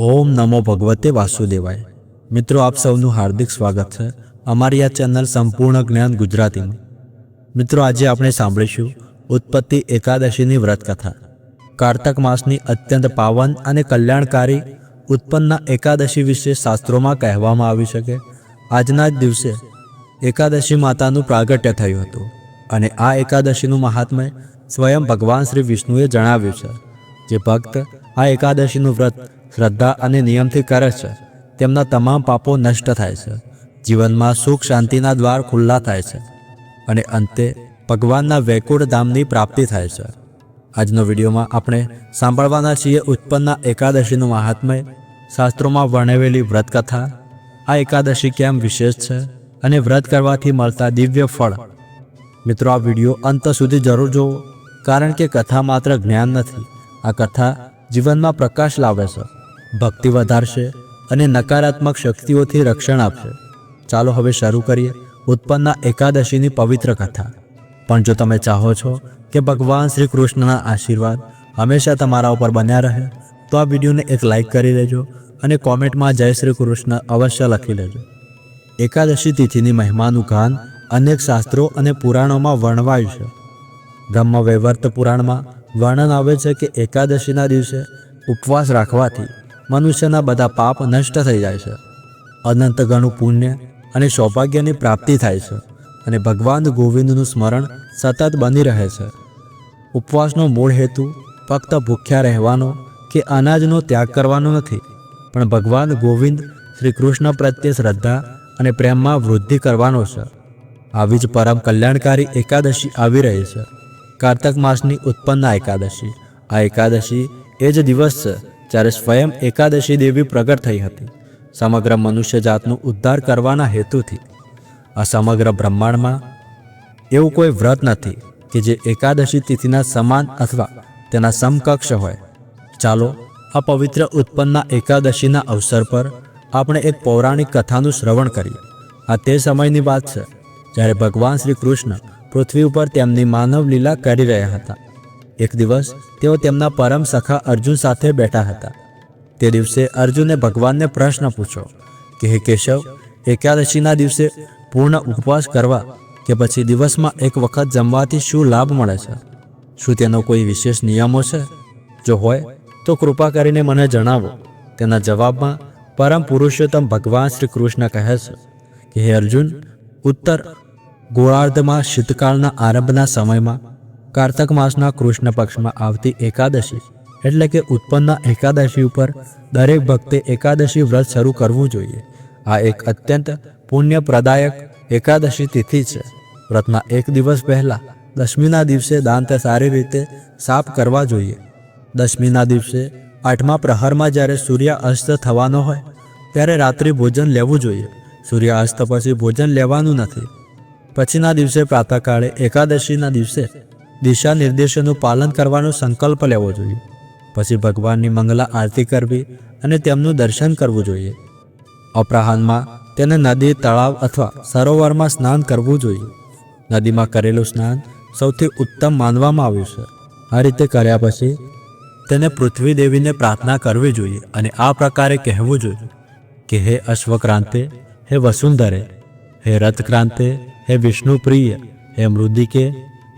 ઓમ નમો ભગવતે વાસુદેવાય. મિત્રો, આપ સૌનું હાર્દિક સ્વાગત છે. અમારી આ ચેનલ સંપૂર્ણ જ્ઞાન ગુજરાતીમાં. મિત્રો, આજે આપણે સાંભળીશું ઉત્પત્તિ એકાદશીની વ્રત કથા કારતક માસની અત્યંત પાવન અને કલ્યાણકારી ઉત્પન્નના એકાદશી વિશે શાસ્ત્રોમાં કહેવામાં આવ્યું છે કે આજના જ દિવસે એકાદશી માતાનું પ્રાગટ્ય થયું હતું અને આ એકાદશીનું મહાત્મય સ્વયં ભગવાન શ્રી વિષ્ણુએ જણાવ્યું છે. જે ભક્ત આ એકાદશીનું વ્રત શ્રદ્ધા અને નિયમથી કરે છે. તેમના તમામ પાપો નષ્ટ થાય છે. જીવનમાં સુખ શાંતિના દ્વાર ખુલ્લા થાય છે. અને અંતે ભગવાનના વૈકુંઠ ધામની પ્રાપ્તિ થાય છે. આજનો વિડીયોમાં આપણે સાંભળવાના છીએ ઉત્પન્નના એકાદશીનું મહાત્મય શાસ્ત્રોમાં વર્ણવેલી વ્રતકથા. આ એકાદશી કેમ વિશેષ છે અને વ્રત કરવાથી મળતા દિવ્ય ફળ? મિત્રો, આ વીડિયો અંત સુધી જરૂર જોવો કારણ કે કથા માત્ર જ્ઞાન નથી. આ કથા જીવનમાં પ્રકાશ લાવે છે. ભક્તિ વધારશે અને નકારાત્મક શક્તિઓથી રક્ષણ આપશે. ચાલો હવે શરૂ કરીએ ઉત્પન્ના એકાદશીની પવિત્ર કથા. પણ જો તમે ચાહો છો કે ભગવાન શ્રી કૃષ્ણના આશીર્વાદ હંમેશા તમારા ઉપર બન્યા રહે, તો આ વિડીયોને એક લાઈક કરી લેજો અને કોમેન્ટમાં જય શ્રી કૃષ્ણ અવશ્ય લખી લેજો. એકાદશી તિથિની મહિમાનું ગાન અનેક શાસ્ત્રો અને પુરાણોમાં વર્ણવાયું છે. બ્રહ્મ વૈવર્ત પુરાણમાં વર્ણન આવે છે કે એકાદશીના દિવસે ઉપવાસ રાખવાથી મનુષ્યના બધા પાપ નષ્ટ થઈ જાય છે. અનંત ગણું પુણ્ય અને સૌભાગ્યની પ્રાપ્તિ થાય છે અને ભગવાન ગોવિંદનું સ્મરણ સતત બની રહે છે. ઉપવાસનો મૂળ હેતુ ફક્ત ભૂખ્યા રહેવાનો કે અનાજનો ત્યાગ કરવાનો નથી, પણ ભગવાન ગોવિંદ શ્રી કૃષ્ણ પ્રત્યે શ્રદ્ધા અને પ્રેમમાં વૃદ્ધિ કરવાનો છે. આવી જ પરમ કલ્યાણકારી એકાદશી આવી રહી છે. કાર્તક માસની ઉત્પન્ન એકાદશી. આ એકાદશી એ જ દિવસ છે જ્યારે સ્વયં એકાદશી દેવી પ્રગટ થઈ હતી, સમગ્ર મનુષ્ય જાતનું ઉદ્ધાર કરવાના હેતુથી. આ સમગ્ર બ્રહ્માંડમાં એવું કોઈ વ્રત નથી કે જે એકાદશી તિથિના સમાન અથવા તેના સમકક્ષ હોય. ચાલો, આ પવિત્ર ઉત્પન્નના એકાદશીના અવસર પર આપણે એક પૌરાણિક કથાનું શ્રવણ કરીએ. આ તે સમયની વાત છે જ્યારે ભગવાન શ્રી કૃષ્ણ પૃથ્વી ઉપર તેમની માનવ લીલા કરી રહ્યા હતા. એક દિવસ તેઓ તેમના પરમ સખા અર્જુન સાથે બેઠા હતા. તે દિવસે અર્જુને ભગવાનને પ્રશ્ન પૂછ્યો કે, હે કેશવ, એકાદશીના દિવસે પૂર્ણ ઉપવાસ કરવા કે પછી દિવસમાં એક વખત જમવાથી શું લાભ મળે છે? શું તેનો કોઈ વિશેષ નિયમો છે? જો હોય, તો કૃપા કરીને મને જણાવો. તેના જવાબમાં પરમ પુરુષોત્તમ ભગવાન શ્રી કૃષ્ણ કહે છે કે, હે અર્જુન, ઉત્તર ગોળાર્ધમાં શીતકાળના આરંભના સમયમાં કાર્તક માસના કૃષ્ણ પક્ષમાં આવતી એકાદશી એટલે કે ઉત્પન્નના એકાદશી ઉપર દરેક ભક્તે એકાદશી વ્રત શરૂ કરવું જોઈએ. આ એક અત્યંત પુણ્યપ્રદાયક એકાદશી તિથિ છે. વ્રતના એક દિવસ પહેલાં દશમીના દિવસે દાંત સારી રીતે સાફ કરવા જોઈએ. દશમીના દિવસે આઠમા પ્રહરમાં જ્યારે સૂર્ય અસ્ત થવાનો હોય, ત્યારે રાત્રિ ભોજન લેવું જોઈએ. સૂર્ય અસ્ત પછી ભોજન લેવાનું નથી. પછીના દિવસે પ્રાતઃકાળે એકાદશીના દિવસે દિશા નિર્દેશોનું પાલન કરવાનો સંકલ્પ લેવો જોઈએ. પછી ભગવાનની મંગલા આરતી કરવી અને તેમનું દર્શન કરવું જોઈએ. અપરાહનમાં તેને નદી, તળાવ અથવા સરોવરમાં સ્નાન કરવું જોઈએ. નદીમાં કરેલું સ્નાન સૌથી ઉત્તમ માનવામાં આવ્યું છે. આ રીતે કર્યા પછી તેને પૃથ્વી દેવીને પ્રાર્થના કરવી જોઈએ અને આ પ્રકારે કહેવું જોઈએ કે, હે અશ્વક્રાંતે, હે વસુંધરે, હે રથક્રાંતે, હે વિષ્ણુ પ્રિય હે મૃદિકે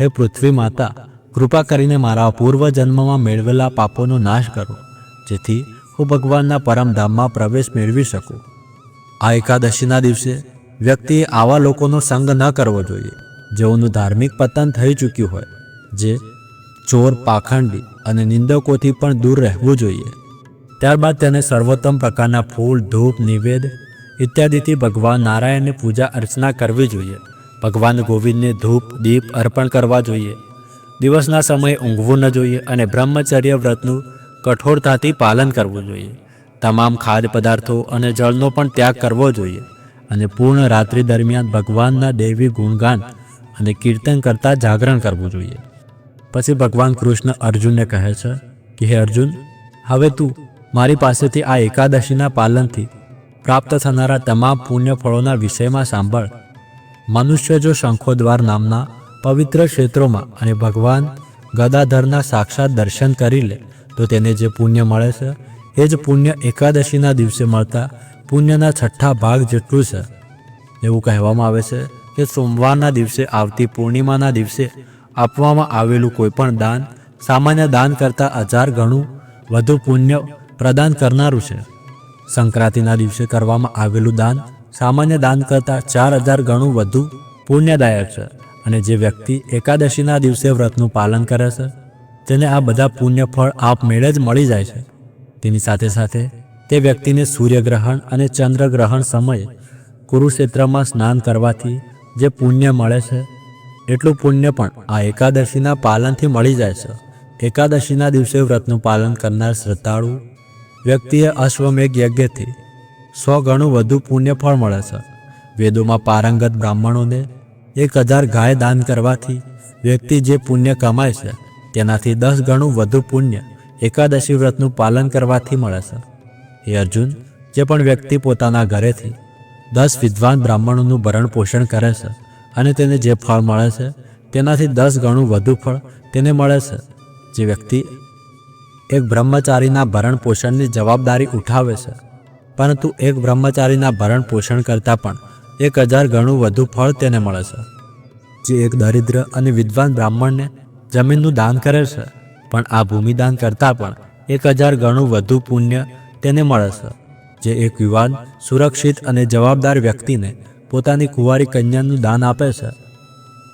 હે પૃથ્વી માતા, કૃપા કરીને મારા પૂર્વ જન્મમાં મેળવેલા પાપોનો નાશ કરો, જેથી હું ભગવાનના પરમધામમાં પ્રવેશ મેળવી શકું. આ એકાદશીના દિવસે વ્યક્તિએ આવા લોકોનો સંગ ન કરવો જોઈએ, જેઓનું ધાર્મિક પતન થઈ ચૂક્યું હોય, જે ચોર, પાખંડી અને નિંદકોથી પણ દૂર રહેવું જોઈએ. ત્યારબાદ તેને સર્વોત્તમ પ્રકારના ફૂલ, ધૂપ, નિવેદ ઇત્યાદિથી ભગવાન નારાયણની પૂજા અર્ચના કરવી જોઈએ. ભગવાન ગોવિંદને ધૂપ, દીપ અર્પણ કરવા જોઈએ. દિવસના સમયે ઊંઘવું ન જોઈએ અને બ્રહ્મચર્ય વ્રતનું કઠોરતાથી પાલન કરવું જોઈએ. તમામ ખાદ્ય પદાર્થો અને જળનો પણ ત્યાગ કરવો જોઈએ અને પૂર્ણ રાત્રિ દરમિયાન ભગવાનના દૈવી ગુણગાન અને કીર્તન કરતાં જાગરણ કરવું જોઈએ. પછી ભગવાન કૃષ્ણ અર્જુનને કહે છે કે, હે અર્જુન, હવે તું મારી પાસેથી આ એકાદશીના પાલનથી પ્રાપ્ત થનારા તમામ પુણ્ય ફળોના વિષયમાં સાંભળ. મનુષ્ય જો શંખોદ્વાર નામના પવિત્ર ક્ષેત્રોમાં અને ભગવાન ગદાધરના સાક્ષાત દર્શન કરી લે, તો તેને જે પુણ્ય મળે છે, એ જ પુણ્ય એકાદશીના દિવસે મળતા પુણ્યના છઠ્ઠા ભાગ જેટલું છે. એવું કહેવામાં આવે છે કે સોમવારના દિવસે આવતી પૂર્ણિમાના દિવસે આપવામાં આવેલું કોઈપણ દાન સામાન્ય દાન કરતાં હજાર ગણું વધુ પુણ્ય પ્રદાન કરનારું છે. સંક્રાંતિના દિવસે કરવામાં આવેલું દાન સામાન્ય દાન કરતાં ચાર હજાર ગણું વધુ પુણ્યદાયક છે. અને જે વ્યક્તિ એકાદશીના દિવસે વ્રતનું પાલન કરે છે, તેને આ બધા પુણ્ય ફળ આપમેળે જ મળી જાય છે. તેની સાથે સાથે તે વ્યક્તિને સૂર્યગ્રહણ અને ચંદ્રગ્રહણ સમયે કુરુક્ષેત્રમાં સ્નાન કરવાથી જે પુણ્ય મળે છે, એટલું પુણ્ય પણ આ એકાદશીના પાલનથી મળી જાય છે. એકાદશીના દિવસે વ્રતનું પાલન કરનાર શ્રદ્ધાળુ વ્યક્તિએ અશ્વમેઘ યજ્ઞથી સો ગણું વધુ પુણ્ય ફળ મળે છે. વેદોમાં પારંગત બ્રાહ્મણોને એક હજાર ગાય દાન કરવાથી વ્યક્તિ જે પુણ્ય કમાય છે, તેનાથી દસ ગણું વધુ પુણ્ય એકાદશી વ્રતનું પાલન કરવાથી મળે છે. હે અર્જુન, જે પણ વ્યક્તિ પોતાના ઘરેથી દસ વિદ્વાન બ્રાહ્મણોનું ભરણ પોષણ કરે છે અને તેને જે ફળ મળે છે, તેનાથી દસ ગણું વધુ ફળ તેને મળે છે. જે વ્યક્તિ એક બ્રહ્મચારીના ભરણ પોષણની જવાબદારી ઉઠાવે છે પરંતુ એક બ્રહ્મચારીના ભરણ પોષણ કરતાં પણ એક હજાર ગણું વધુ ફળ તેને મળે છે. જે એક દરિદ્ર અને વિદ્વાન બ્રાહ્મણને જમીનનું દાન કરે છે, પણ આ ભૂમિદાન કરતાં પણ એક હજાર ગણું વધુ પુણ્ય તેને મળે છે. જે એક યુવાન, સુરક્ષિત અને જવાબદાર વ્યક્તિને પોતાની કુંવારી કન્યાનું દાન આપે છે.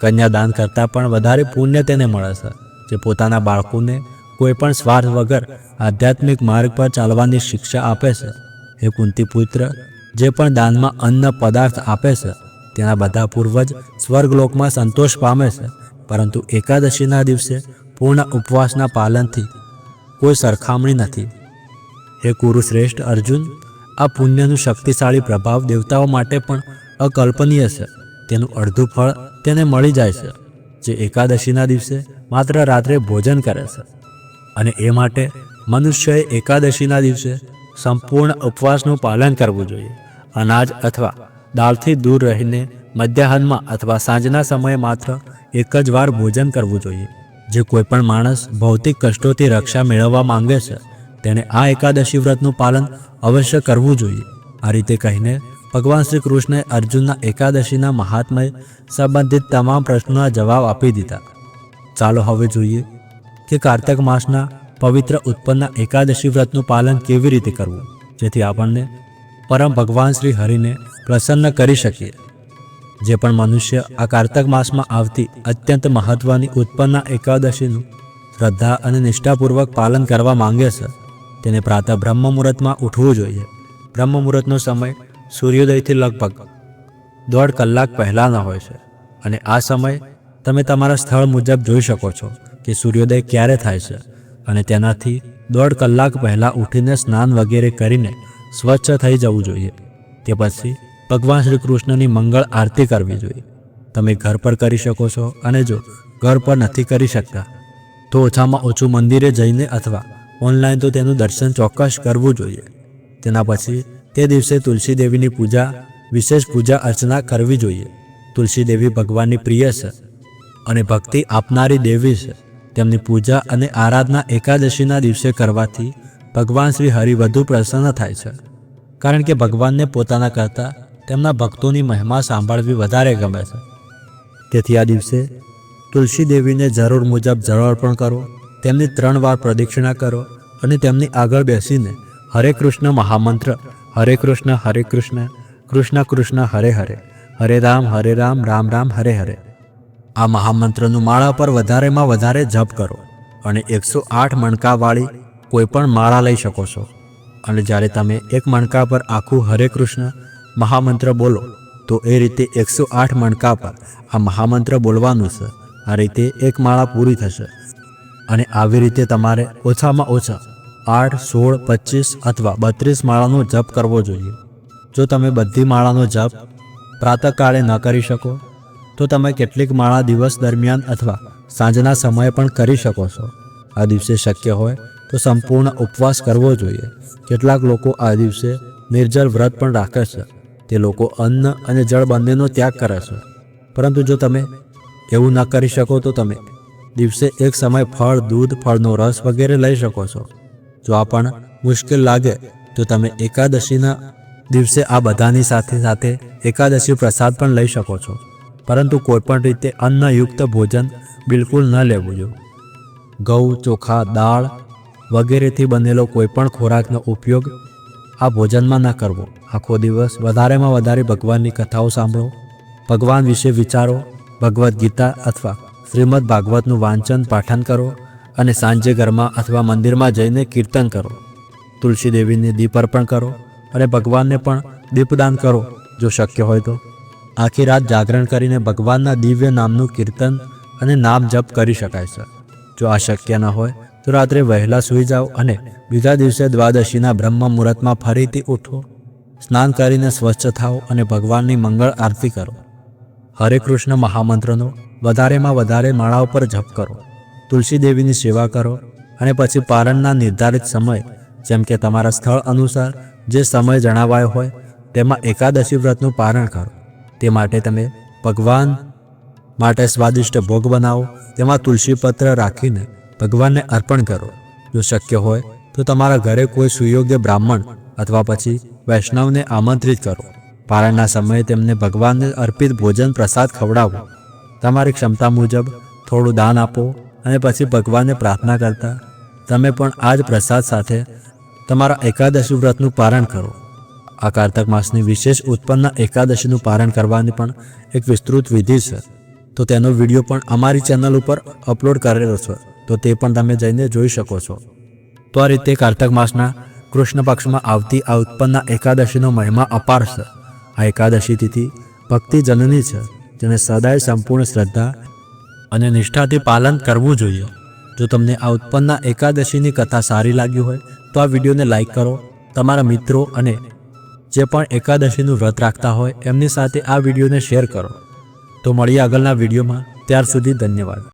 કન્યાદાન કરતાં પણ વધારે પુણ્ય તેને મળે છે, જે પોતાના બાળકોને કોઈપણ સ્વાર્થ વગર આધ્યાત્મિક માર્ગ પર ચાલવાની શિક્ષા આપે છે. હે કુંતી પુત્ર, જે પણ દાનમાં અન્ન પદાર્થ આપે છે, તેના બધા પૂર્વજ સ્વર્ગલોકમાં સંતોષ પામે છે. પરંતુ એકાદશીના દિવસે પૂર્ણ ઉપવાસના પાલનથી કોઈ સરખામણી નથી. હે કુરુશ્રેષ્ઠ અર્જુન, આ પુણ્યનું શક્તિશાળી પ્રભાવ દેવતાઓ માટે પણ અકલ્પનીય છે. તેનું અડધું ફળ તેને મળી જાય છે, જે એકાદશીના દિવસે માત્ર રાત્રે ભોજન કરે છે. અને એ માટે મનુષ્યએ એકાદશીના દિવસે સંપૂર્ણ ઉપવાસનું પાલન કરવું જોઈએ. અનાજ અથવા દાળથી દૂર રહીને મધ્યાહનમાં અથવા સાંજના સમયે માત્ર એક જ વાર ભોજન કરવું જોઈએ. જે કોઈપણ માણસ ભૌતિક કષ્ટોથી રક્ષા મેળવવા માંગે છે, તેણે આ એકાદશી વ્રતનું પાલન અવશ્ય કરવું જોઈએ. આ રીતે કહીને ભગવાન શ્રી કૃષ્ણે અર્જુનના એકાદશીના મહાત્મય સંબંધિત તમામ પ્રશ્નોના જવાબ આપી દીધા. ચાલો હવે જોઈએ કે કાર્તક માસના પવિત્ર ઉત્પન્નના એકાદશી વ્રતનું પાલન કેવી રીતે કરવું? જેથી આપણને પરમ ભગવાન શ્રી હરિને પ્રસન્ન કરી શકીએ. જે પણ મનુષ્ય આ કાર્તક માસમાં આવતી અત્યંત મહત્વની ઉત્પન્ન એકાદશીનું શ્રદ્ધા અને નિષ્ઠાપૂર્વક પાલન કરવા માંગે છે, તેને પ્રાતઃ બ્રહ્મ મુહૂર્તમાં ઉઠવું જોઈએ. બ્રહ્મ મુહૂર્તનો સમય સૂર્યોદયથી લગભગ દોઢ કલાક પહેલાંનો હોય છે અને આ સમય તમે તમારા સ્થળ મુજબ જોઈ શકો છો કે સૂર્યોદય ક્યારે થાય છે. અને તેનાથી દોઢ કલાક પહેલાં ઉઠીને સ્નાન વગેરે કરીને સ્વચ્છ થઈ જવું જોઈએ. તે પછી ભગવાન શ્રી કૃષ્ણની મંગળ આરતી કરવી જોઈએ. તમે ઘર પર કરી શકો છો અને જો ઘર પર નથી કરી શકતા, તો ઓછામાં ઓછું મંદિરે જઈને અથવા ઓનલાઈન તો તેનું દર્શન ચોક્કસ કરવું જોઈએ. તેના પછી તે દિવસે તુલસી દેવીની પૂજા, વિશેષ પૂજા અર્ચના કરવી જોઈએ. તુલસી દેવી ભગવાનની પ્રિય છે અને ભક્તિ આપનારી દેવી છે. તેમની પૂજા અને આરાધના એકાદશીના દિવસે કરવાથી ભગવાન શ્રી હરિ વધુ પ્રસન્ન થાય છે. કારણ કે ભગવાનને પોતાના કરતાં તેમના ભક્તોની મહિમા સાંભળવી વધારે ગમે છે. તેથી આ દિવસે તુલસી દેવીને જરૂર મુજબ જળ અર્પણ કરો, તેમની ત્રણ વાર પ્રદક્ષિણા કરો અને તેમની આગળ બેસીને હરે કૃષ્ણ મહામંત્ર, હરે કૃષ્ણ હરે કૃષ્ણ કૃષ્ણ કૃષ્ણ, હરે હરે હરે રામ હરે રામ રામ રામ, હરે હરે. આ મહામંત્રનું માળા પર વધારેમાં વધારે જપ કરો અને એકસો આઠ મણકાવાળી કોઈ પણ માળા લઈ શકો છો. અને જ્યારે તમે એક મણકા પર આખું હરે કૃષ્ણ મહામંત્ર બોલો, તો એ રીતે એકસો આઠ મણકા પર આ મહામંત્ર બોલવાનું છે. આ રીતે એક માળા પૂરી થશે. અને આવી રીતે તમારે ઓછામાં ઓછા આઠ, સોળ, પચીસ અથવા બત્રીસ માળાનો જપ કરવો જોઈએ. જો તમે બધી માળાનો જપ પ્રાતઃકાળે ન કરી શકો તો તમે કેટલીક માળા દિવસ દરમિયાન અથવા સાંજના સમયે પણ કરી શકો છો. આ દિવસે શક્ય હોય તો સંપૂર્ણ ઉપવાસ કરવો જોઈએ. કેટલાક લોકો આ દિવસે નિર્જળ વ્રત પણ રાખે છે. તે લોકો અન્ન અને જળ બંનેનો ત્યાગ કરે છે. પરંતુ જો તમે એવું ન કરી શકો તો તમે દિવસે એક સમય ફળ, દૂધ, ફળનો રસ વગેરે લઈ શકો છો. જો આ પણ મુશ્કેલ લાગે તો તમે એકાદશીના દિવસે આ બધાની સાથે સાથે એકાદશી પ્રસાદ પણ લઈ શકો છો. પરંતુ કોઈપણ રીતે અન્નયુક્ત ભોજન બિલકુલ ન લેવું જોઈએ. ઘઉં, ચોખા, દાળ વગેરેથી બનેલો કોઈપણ ખોરાકનો ઉપયોગ આ ભોજનમાં ન કરવો. આખો દિવસ વધારેમાં વધારે ભગવાનની કથાઓ સાંભળો, ભગવાન વિશે વિચારો, ભગવદ્ ગીતા અથવા શ્રીમદ ભાગવતનું વાંચન, પાઠન કરો અને સાંજે ઘરમાં અથવા મંદિરમાં જઈને કીર્તન કરો. તુલસી દેવીને દીપ અર્પણ કરો અને ભગવાનને પણ દીપદાન કરો, જો શક્ય હોય તો. આખી રાત જાગરણ કરીને ભગવાનના દિવ્ય નામનું કીર્તન અને નામ જપ કરી શકાય છે. જો આ શક્ય ન હોય, તો રાત્રે વહેલા સૂઈ જાઓ અને બીજા દિવસે દ્વાદશીના બ્રહ્મ મુહૂર્તમાં ફરીથી ઉઠો, સ્નાન કરીને સ્વચ્છ થાઓ અને ભગવાનની મંગળ આરતી કરો. હરે કૃષ્ણ મહામંત્રનો વધારેમાં વધારે માળા ઉપર જપ કરો. તુલસી દેવીની સેવા કરો અને પછી પારણના નિર્ધારિત સમય, જેમ કે તમારા સ્થળ અનુસાર જે સમય જણાવાયો હોય, તેમાં એકાદશી વ્રતનું પારણ કરો. તે માટે તમે ભગવાન માટે સ્વાદિષ્ટ ભોગ બનાવો, તેમાં તુલસી પત્ર રાખીને ભગવાનને અર્પણ કરો. જો શક્ય હોય તો તમારા ઘરે કોઈ સુયોગ્ય બ્રાહ્મણ અથવા પછી વૈષ્ણવને આમંત્રિત કરો. પારણના સમયે તેમને ભગવાનને અર્પિત ભોજન પ્રસાદ ખવડાવો. તમારી ક્ષમતા મુજબ થોડું દાન આપો અને પછી ભગવાનને પ્રાર્થના કરતા તમે પણ આ જ પ્રસાદ સાથે તમારા એકાદશી વ્રતનું પારણ કરો. આ કારતક માસની વિશેષ ઉત્પન્ન એકાદશીનું પારણ કરવાની પણ એક વિસ્તૃત વિધિ છે. તો તેનો વીડિયો પણ અમારી ચેનલ ઉપર અપલોડ કરેલો છે. તો તે પણ તમે જઈને જોઈ શકો છો. તો આ રીતે કારતક માસના કૃષ્ણ પક્ષમાં આવતી આ ઉત્પન્ન એકાદશીનો મહિમા અપાર છે. આ એકાદશી તિથિ ભક્તિ જનની છે. જેને સદાય સંપૂર્ણ શ્રદ્ધા અને નિષ્ઠાથી પાલન કરવું જોઈએ. જો તમને આ ઉત્પન્ન એકાદશીની કથા સારી લાગી હોય, તો આ વિડીયોને લાઈક કરો. તમારા મિત્રો અને જે પણ એકાદશીનું વ્રત રાખતા હોય, એમની સાથે આ વિડીયોને શેર કરો. તો મળીએ આગળના વિડીયોમાં. ત્યાર સુધી ધન્યવાદ.